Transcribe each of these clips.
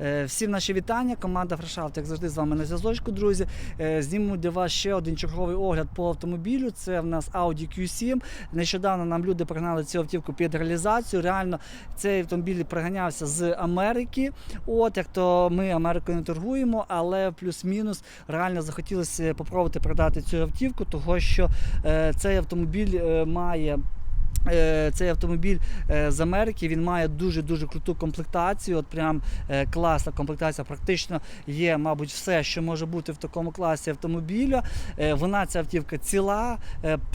Е, Всім наші вітання. Команда Фрешафт, як завжди, з вами на зв'язочку, друзі. Е, Зніму для вас ще один черговий огляд по автомобілю. Це в нас Audi Q7. Нещодавно нам люди пригнали цю автівку під реалізацію. Реально цей автомобіль приганявся з Америки. От як то ми Америкою не торгуємо, але плюс-мінус реально захотілося попробувати продати цю автівку, того що е, цей автомобіль має. Е, Цей автомобіль е, з Америки він має дуже дуже круту комплектацію. От прям е, класна комплектація. Практично є, мабуть, все, що може бути в такому класі автомобіля. Вона ця автівка ціла.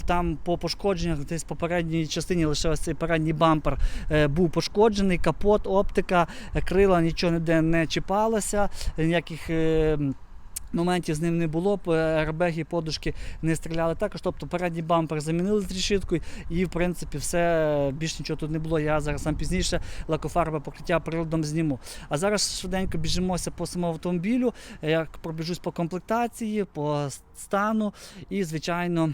Там по пошкодженнях десь в попередній частині лише ось цей передній бампер був пошкоджений, капот, оптика, крила нічого ніде не чіпалося, ніяких. Моментів з ним не було, аербеги, подушки не стріляли також. Тобто передній бампер замінили з решіткою, і в принципі все більш нічого тут не було. Я зараз сам пізніше лакофарба покриття приладом зніму. А зараз швиденько біжимося по самому автомобілю. Я пробіжусь по комплектації, по стану і, звичайно.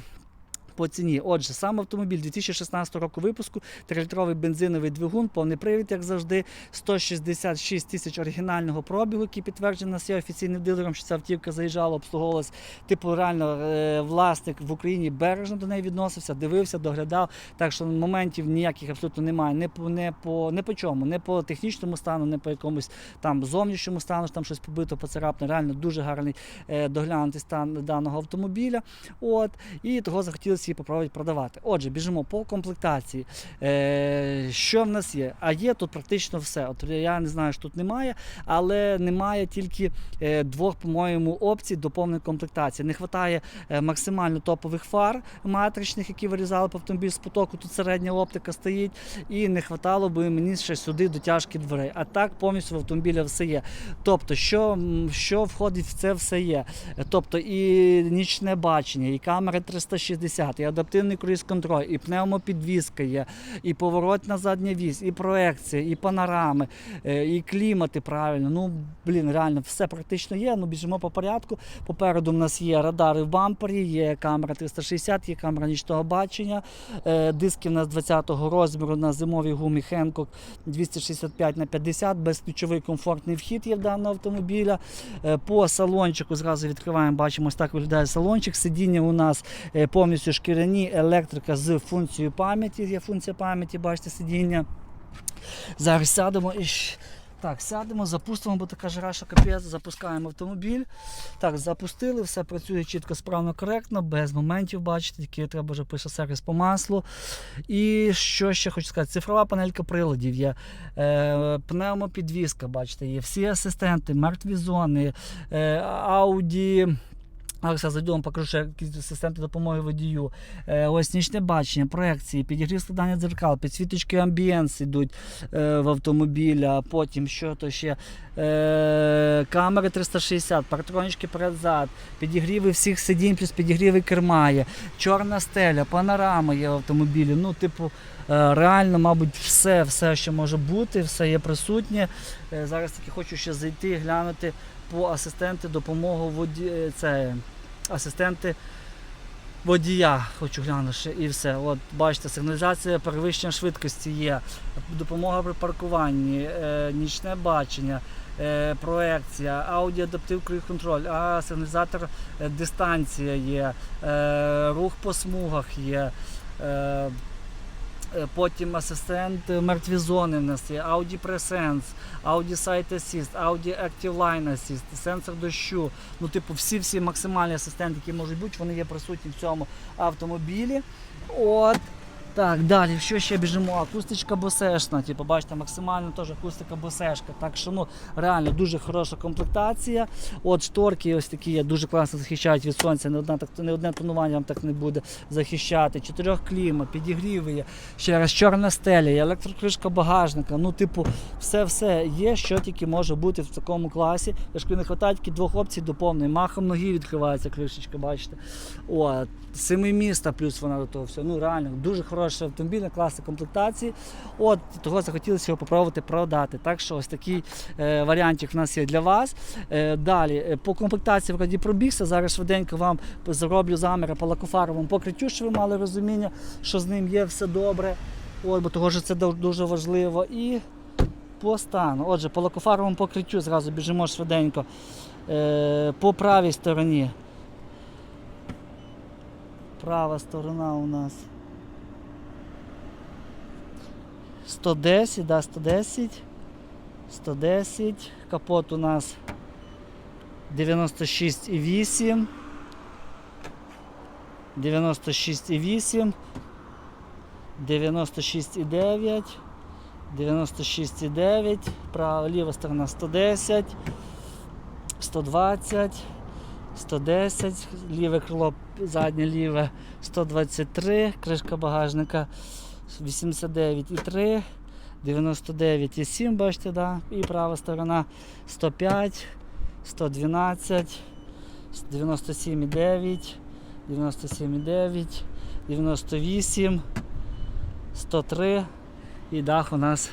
По ціні. Отже, сам автомобіль 2016 року випуску, 3-літровий бензиновий двигун, повний привід, як завжди, 166 тисяч оригінального пробігу, який підтверджений нас є офіційним дилером, що ця автівка заїжджала, обслуговувалась. Типу, реально е, власник в Україні бережно до неї відносився, дивився, доглядав. Так що моментів ніяких абсолютно немає. Не по не по не по чому, не по технічному стану, не по якомусь там зовнішньому стану, що там щось побито, поцарапне. Реально дуже гарний е, доглянутий стан даного автомобіля. От і того захотілося її попробувати продавати. Отже, біжимо по комплектації. Е, що в нас є? А є тут практично все. От я не знаю, що тут немає, але немає тільки е, двох, по-моєму, опцій до повної комплектації. Не вистачає е, максимально топових фар матричних, які вирізали по автомобіль з потоку. Тут середня оптика стоїть, і не вистачало би мені ще сюди дотяжки дверей. А так повністю в автомобіля все є. Тобто, що, що входить в це все є. Тобто і нічне бачення, і камери 360, і адаптивний круїз-контроль, і пневмопідвізка є, і поворотна задня вісь, і проекція, і панорами, е, і клімати правильно. Ну, блін, реально, все практично є. Ну, біжимо по порядку. Попереду в нас є радари в бампері, є камера 360, є камера нічного бачення. Е, Диски в нас 20-го розміру на зимовій гумі Hankook 265 на 50 безключовий комфортний вхід є в даного автомобіля. Е, По салончику зразу відкриваємо, бачимо, ось так виглядає салончик. Сидіння у нас повністю шкіряні, електрика з функцією пам'яті. Є функція пам'яті, бачите, сидіння. Зараз сядемо і. Так, сядемо, запустимо, бо така жара, що капець, запускаємо автомобіль. Так, запустили, все працює чітко, справно, коректно, без моментів, бачите, які треба вже пише сервіс по маслу. І що ще хочу сказати, цифрова панелька приладів є, е, пневмопідвізка, бачите, є всі асистенти, мертві зони, е, Audi. Вам покажу що якісь асистенти допомоги водію. Е, ось нічне бачення, проекції, підігрів складання дзеркал, підсвіточки амбієнс йдуть е, в автомобіля. Потім що то ще е, камери 360, партронічки перед-зад, підігріви всіх сидінь, плюс підігріви керма є, чорна стеля, панорама є в автомобілі. Ну, типу, е, реально, мабуть, все, все, що може бути, все є присутнє. Е, зараз тільки хочу ще зайти, глянути по асистенти допомогу воді... е, це, асистенти водія. Хочу глянути і все. От бачите, сигналізація перевищення швидкості є, допомога при паркуванні, е, нічне бачення. Е, Проекція, аудіо адаптив круїз контроль, а сигналізатор е, дистанція є, е, рух по смугах є. Потім асистент мертві зони в нас є, Audi Presence, Audi Site Assist, Audi Active Line Assist, сенсор дощу. Ну, типу, всі-всі максимальні асистенти, які можуть бути, вони є присутні в цьому автомобілі. От. Так, далі, що ще біжимо? Акустичка босешна, типу, бачите, максимально теж акустика босешка. Так що ну, реально дуже хороша комплектація. От шторки ось такі дуже класно захищають від сонця. Не одне, так, не одне тонування вам так не буде захищати. Чотирьох кліма, підігріви є. Ще раз чорна стеля, електрокришка багажника. Ну, типу, все-все є, що тільки може бути в такому класі. Якщо не вистачає тільки двох опцій до повної. Махом ноги відкривається кришечка, бачите. О, семи міста плюс вона до того все. Ну реально дуже хороший автомобіль, на класні комплектації. От того захотілося його попробувати продати. Так що ось такий е, варіантик в нас є для вас. Е, далі е, по комплектації вроді пробігся. Зараз швиденько вам зроблю заміри по лакофаровому покриттю, що ви мали розуміння, що з ним є все добре. От, бо того що це дуже важливо. І По стану. Отже, по лакофаровому покриттю зразу біжимо швиденько. Е, по правій стороні. Права сторона у нас. 110, да, 110. 110. Капот у нас 96,8. 96,8. 96,9. 96,9. Права, ліва сторона 110. 120. 110, ліве крило, заднє ліве 123, кришка багажника 89,3, 99,7, бачите, да? і права сторона 105, 112, 97,9, 97,9, 98, 103 і дах у нас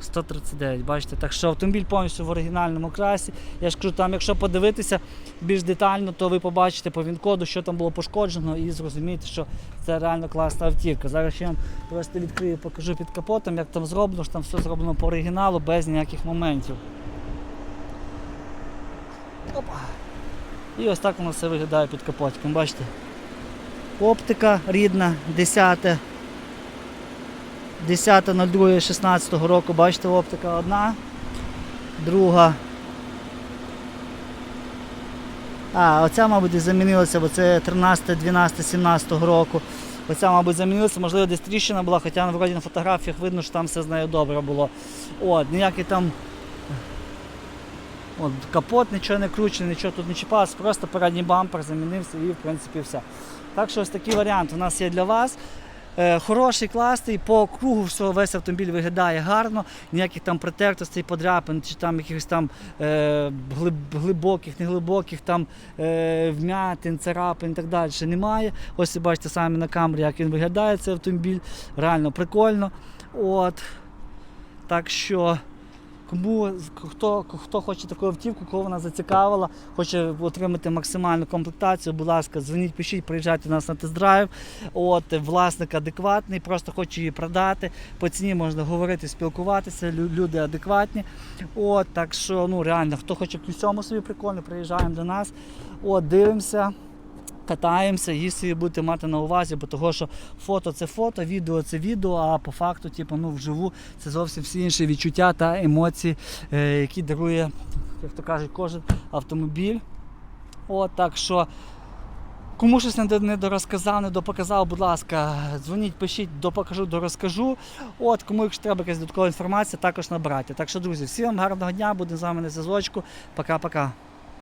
139. Бачите, так що автомобіль повністю в оригінальному красі. Я ж кажу, там, якщо подивитися більш детально, то ви побачите по він-коду, що там було пошкоджено, і зрозумієте, що це реально класна автівка. Зараз я вам просто відкрию, покажу під капотом, як там зроблено, що там все зроблено по оригіналу без ніяких моментів. Опа. І ось так воно все виглядає під капотиком. Бачите? Оптика рідна, 10 10.02.16 року, бачите, оптика одна, друга. А, оця, мабуть, замінилася, бо це 13, 12, 17 року. Оця, мабуть, замінилася, можливо, десь тріщина була, хоча вроді на фотографіях видно, що там все з нею добре було. От, ніякий там от, капот, нічого не кручений, нічого тут не чіпалося, просто передній бампер замінився і в принципі все. Так що ось такий варіант у нас є для вас. Е, Хороший, класний, по кругу всього весь автомобіль виглядає гарно, ніяких там притертостей, подряпин, чи там якихось там е, глиб- глибоких, неглибоких там е, вмятин, царапин і так далі немає. Ось ви бачите самі на камері, як він виглядає, цей автомобіль. Реально прикольно. От. Так що. Кому хто, хто хоче таку автівку, кого вона зацікавила, хоче отримати максимальну комплектацію, будь ласка, дзвоніть, пишіть, приїжджайте до нас на тест-драйв. От власник адекватний, просто хоче її продати. По ціні можна говорити, спілкуватися, люди адекватні. От так що ну реально, хто хоче в цьому собі прикольно, приїжджаємо до нас. От, дивимося. Катаємося, її собі будете мати на увазі, бо того, що фото це фото, відео це відео, а по факту, типу, ну, вживу це зовсім всі інші відчуття та емоції, е, які дарує, як то кажуть, кожен автомобіль. От, так що, кому щось не дорозказав, не допоказав, будь ласка, дзвоніть, пишіть, допокажу, дорозкажу. От, кому якщо треба якась додаткова інформація, також набирайте. Так що, друзі, всім вам гарного дня, будемо з вами на зв'язочку. Пока-пока.